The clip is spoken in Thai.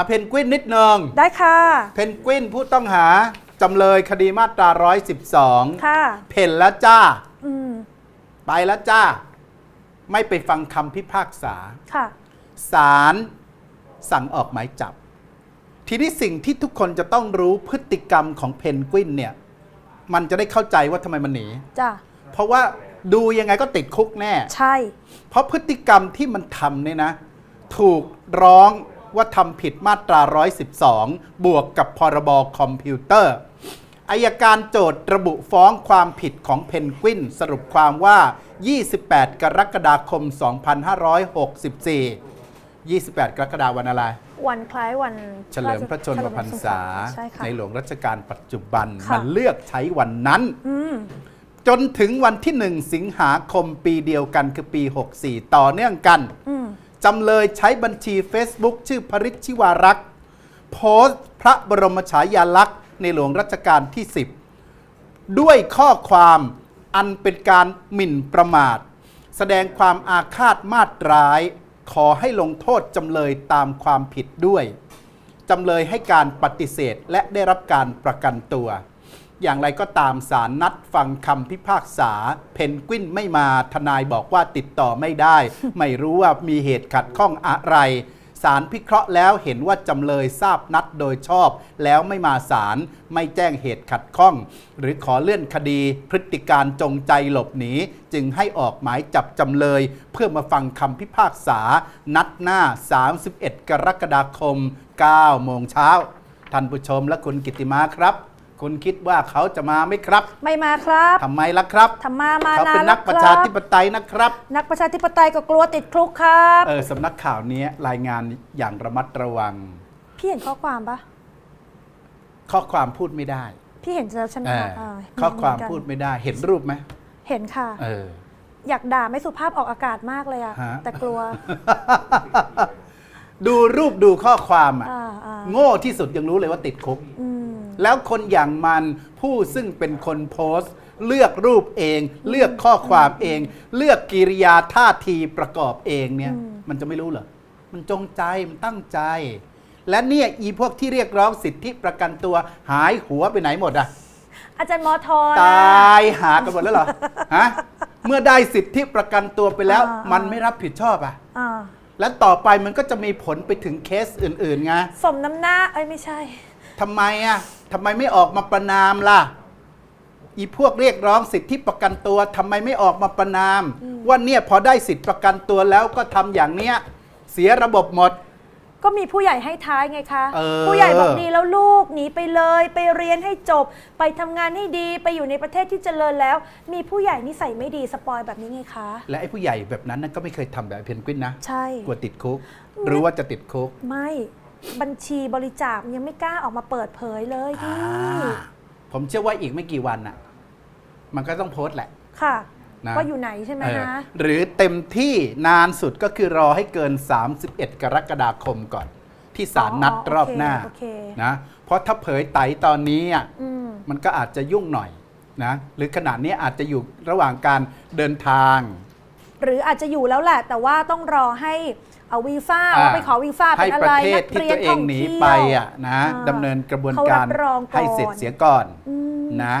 อะเพนกวินนิดนึงได้ค่ะ เพนกวินผู้ต้องหาจำเลยคดีมาตรา 112 ค่ะ เพนแล้วจ้า อืม ไปแล้วจ้า ไม่ไปฟังคำพิพากษา ค่ะ ศาลสั่งออกหมายจับ ทีนี้สิ่งที่ทุกคนจะต้องรู้พฤติกรรมของเพนกวินเนี่ย มันจะได้เข้าใจว่าทำไมมันหนี จ้ะ เพราะว่าดูยังไงก็ติดคุกแน่ ใช่ เพราะพฤติกรรมที่มันทำเนี่ยนะ ถูกร้อง ว่าทำผิดมาตรา 112 บวกกับพรบคอมพิวเตอร์อายการโจทย์ระบุฟ้องความผิดของเพนกวินสรุปความว่า 28 กรกฎาคม 2564 28 กรกฎาคมวันอะไร วันคล้ายวันเฉลิมพระชนมพรรษาใช่ค่ะในหลวงรัชกาลปัจจุบันค่ะมันเลือกใช้วันนั้นอืมจนถึงวันที่ 1 สิงหาคมปีเดียวกันคือปี 64 ต่อเนื่องกัน อืม จำเลยใช้บัญชี Facebook ชื่อพริชิวารักษ์โพสต์พระบรมฉายาลักษณ์ในหลวงรัชกาลที่ 10 ด้วยข้อความอันเป็นการหมิ่นประมาท แสดงความอาฆาตมาตร้าย ขอให้ลงโทษจำเลยตามความผิดด้วย จำเลยให้การปฏิเสธและได้รับการประกันตัว อย่างไรก็ตามศาลนัดฟังคำพิพากษา เพนกวินไม่มาทนายบอกว่าติดต่อไม่ได้ ไม่รู้ว่ามีเหตุขัดข้องอะไรศาลพิเคราะห์แล้วเห็นว่าจำเลยทราบนัดโดยชอบ แล้วไม่มาศาลไม่แจ้งเหตุขัดข้อง หรือขอเลื่อนคดีพฤติการจงใจหลบหนี จึงให้ออกหมายจับจำเลย เพื่อมาฟังคำพิพากษา นัดหน้า 31 กรกฎาคม 9 โมงเช้าท่านผู้ชมและคุณกิติมาครับ คุณคิดว่าเขาจะมาไหมครับไม่มาครับทำไมล่ะครับธรรมามาเขานาเป็นนนัแล้วกคประรัชาบธิปไตยนะครับ นักประชาธิปไตยก็กลัวติดคุกครับ เออสำนักข่าวนี้รายงานอย่างระมัดระวัง พี่เห็นข้อความปะข้อความพูดไม่ได้พี่เห็นแล้วใช่ไหมเอคะออ่าข้อความเหนกันพูดไม่ได้ เห็นรูปไหมเห็นค่ะ เออ อยากด่าไม่สุภาพออกอากาศมากเลยอะฮะ แต่กลัวดูรูปดูข้อความอะอ่าอ่าโง่ที่สุดยังรู้เลยว่าติดคุก อืม แล้วคนอย่างมันผู้ซึ่งเป็นคนโพสต์ เลือกรูปเอง เลือกข้อความเอง เลือกกิริยาท่าทีประกอบเองเนี่ยอืมมันจะไม่รู้เหรอ มันจงใจ มันตั้งใจ และเนี่ยอีพวกที่เรียกร้องสิทธิประกันตัวหายหัวไปไหนหมดอะอาจารย์มอทอตนะายหากันหมดแล้วเหรอ ฮะ เมื่อได้สิทธิประกันตัวไปแล้ว อ่ามั มันไม่รับผิดชอบอะอ่าและต่อไปมันก็จะมีผลไปถึงเคสอื่นๆไง สมน้ำหน้า เอ้ยไม่ใช่ ทำไมอะทำไมไม่ออกมาประนามล่ะ อีพวกเรียกร้องสิทธิประกันตัวทำไมไม่ออกมาประนาม ว่าเนี่ยพอได้สิทธิประกันตัวแล้วก็ทำอย่างเนี้ย เสียระบบหมด ก็มีผู้ใหญ่ให้ท้ายไงคะ เออ ผู้ใหญ่บอกดีแล้วลูกหนีไปเลย ไปเรียนให้จบ ไปทำงานให้ดีไปอยู่ในประเทศที่เจริญแล้ว มีผู้ใหญ่นิสัยไม่ดีสปอยแบบนี้ไงคะ และไอ้ผู้ใหญ่แบบนั้นนะก็ไม่เคยทำแบบเพนกวินนะใช่ กลัวติดคุกรู้ว่าจะติดคุก ไม่ บัญชีบริจาคยังไม่กล้าออกมาเปิดเผยเลยพี่อ่าผมเชื่อว่าอีกไม่กี่วันน่ะ มันก็ต้องโพสต์แหละ ค่ะนะว่าอยู่ไหนใช่ไหมเออคะหรือเต็มที่นานสุดก็คือรอให้เกิน 31 กรกฎาคมก่อน ที่ศาลนัดรอบหน้าโอเคนะเพราะถ้าเผยไตตอนนี้อะ อืม มันก็อาจจะยุ่งหน่อยนะหรือขณะนี้อาจจะอยู่ระหว่างการเดินทาง หรืออาจจะอยู่แล้วแหละ แต่ว่าต้องรอให้ เอาวีซ่าอ่าว่าไปขอวีซ่าให้เป็นอะปไรระเทศนักที่เรียตันวเอท่องงหนีเที่ยวไปอะนะอ่าดำเนินกระบวนเขาการรับรองก่อนให้เสร็จเสียก่อนอืมนะ